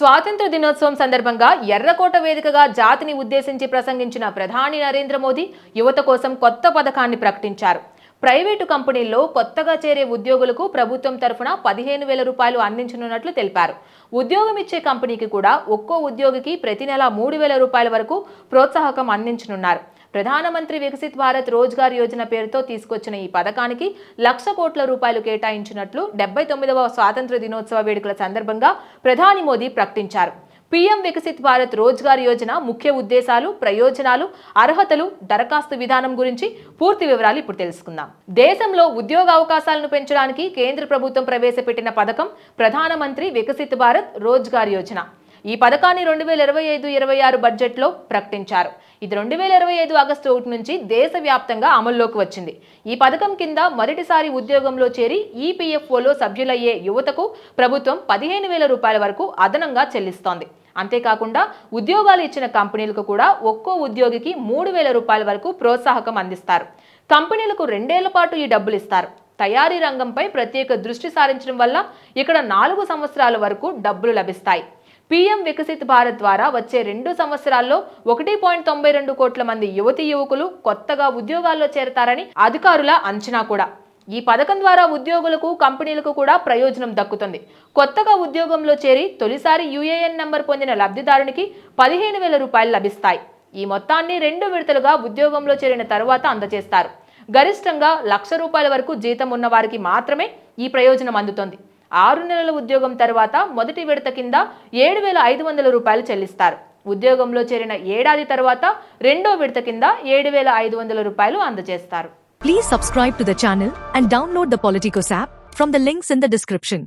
స్వాతంత్ర దినోత్సవం సందర్భంగా ఎర్రకోట వేదికగా జాతిని ఉద్దేశించి ప్రసంగించిన ప్రధాని నరేంద్ర మోదీ యువత కోసం కొత్త పథకాన్ని ప్రకటించారు. ప్రైవేటు కంపెనీల్లో కొత్తగా చేరే ఉద్యోగులకు ప్రభుత్వం తరఫున పదిహేను వేల రూపాయలు అందించనున్నట్లు తెలిపారు. ఉద్యోగం ఇచ్చే కంపెనీకి కూడా ఒక్కో ఉద్యోగికి ప్రతి నెల మూడు వేల రూపాయల వరకు ప్రోత్సాహకం అందించనున్నారు. ప్రధానమంత్రి వికసిత్ భారత్ రోజ్గార్ యోజన పేరుతో తీసుకొచ్చిన ఈ పథకానికి లక్ష కోట్ల రూపాయలు కేటాయించినట్లు డెబ్బై తొమ్మిదవ స్వాతంత్ర దినోత్సవ వేడుకల సందర్భంగా ప్రధాని మోదీ ప్రకటించారు. పీఎం వికసిత్ భారత్ రోజ్గార్ యోజన ముఖ్య ఉద్దేశాలు ప్రయోజనాలు అర్హతలు దరఖాస్తు విధానం గురించి పూర్తి వివరాలు ఇప్పుడు తెలుసుకుందాం. దేశంలో ఉద్యోగ అవకాశాలను పెంచడానికి కేంద్ర ప్రభుత్వం ప్రవేశపెట్టిన పథకం ప్రధానమంత్రి వికసిత్ భారత్ రోజ్గార్ యోజన. ఈ పథకాన్ని రెండు వేల ఇరవై ఐదు ఇరవై ఆరు బడ్జెట్లో ప్రకటించారు. ఇది రెండు వేల ఇరవై ఐదు ఆగస్టు ఒకటి నుంచి దేశవ్యాప్తంగా అమల్లోకి వచ్చింది. ఈ పథకం కింద మొదటిసారి ఉద్యోగంలో చేరి ఈపీఎఫ్ఓలో సభ్యులయ్యే యువతకు ప్రభుత్వం పదిహేను వేల రూపాయల వరకు అదనంగా చెల్లిస్తోంది. అంతేకాకుండా ఉద్యోగాలు ఇచ్చిన కంపెనీలకు కూడా ఒక్కో ఉద్యోగికి మూడు వేల రూపాయల వరకు ప్రోత్సాహకం అందిస్తారు. కంపెనీలకు రెండేళ్ళ పాటు ఈ డబ్బులు ఇస్తారు. తయారీ రంగంపై ప్రత్యేక దృష్టి సారించడం వల్ల ఇక్కడ నాలుగు సంవత్సరాల వరకు డబ్బులు లభిస్తాయి. పీఎం వికసిత్ భారత్ ద్వారా వచ్చే రెండు సంవత్సరాల్లో ఒకటి పాయింట్ తొంభై రెండు కోట్ల మంది యువతి యువకులు కొత్తగా ఉద్యోగాల్లో చేరతారని అధికారుల అంచనా కూడా. ఈ పథకం ద్వారా ఉద్యోగులకు కంపెనీలకు కూడా ప్రయోజనం దక్కుతుంది. కొత్తగా ఉద్యోగంలో చేరి తొలిసారి యూఏఎన్ నంబర్ పొందిన లబ్ధిదారునికి పదిహేను వేల రూపాయలు లభిస్తాయి. ఈ మొత్తాన్ని రెండు విడతలుగా ఉద్యోగంలో చేరిన తర్వాత అందజేస్తారు. గరిష్టంగా లక్ష రూపాయల వరకు జీతం ఉన్న వారికి మాత్రమే ఈ ప్రయోజనం అందుతుంది. ఆరు నెలల ఉద్యోగం తర్వాత మొదటి విడత కింద ఏడు వేల ఐదు వందల రూపాయలు చెల్లిస్తారు. ఉద్యోగంలో చేరిన ఏడాది తర్వాత రెండో విడత కింద ఏడు వేల ఐదు వందల రూపాయలు అందజేస్తారు. Please subscribe to the channel and download the Politicos app from the links in the description